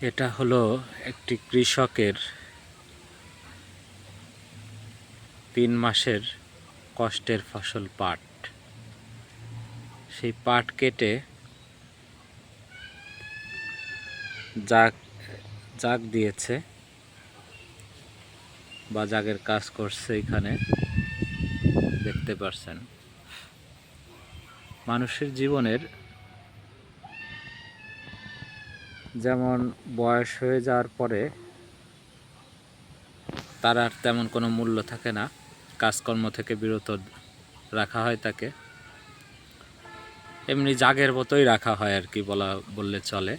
এটা হলো একটি কৃষকের তিন মাসের কষ্টের ফসল পাট। সেই পাট কেটে জাগ জাগ দিয়েছে বা জাগের কাজ করছে এখানে, দেখতে পারছেন। মানুষের জীবনের যেমন বয়স হয়ে যাওয়ার পরে তার আর তেমন কোনো মূল্য থাকে না। কাজকর্ম থেকে বিরত রাখা হয় তাকে। এমনি জাগের মতোই রাখা হয় আর কি বলা, বললে চলে।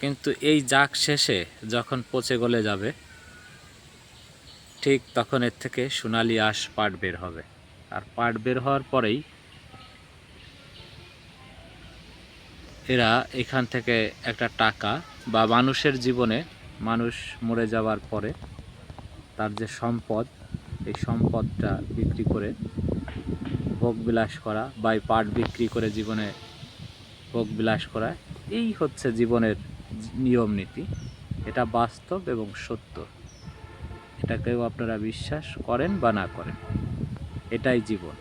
কিন্তু এই জাগ শেষে যখন পচে গলে যাবে, ঠিক তখন এর থেকে সোনালি আঁশ পাট বের হবে। আর পাট বের হওয়ার পরেই এরা এখান থেকে একটা টাকা বা মানুষের জীবনে মানুষ মরে যাওয়ার পরে তার যে সম্পদ, এই সম্পদটা বিক্রি করে ভোগ বিলাস করা বা পাট বিক্রি করে জীবনে ভোগ বিলাস করা, এই হচ্ছে জীবনের নিয়ম নীতি। এটা বাস্তব এবং সত্য। এটাকেও আপনারা বিশ্বাস করেন বা না করেন, এটাই জীবন।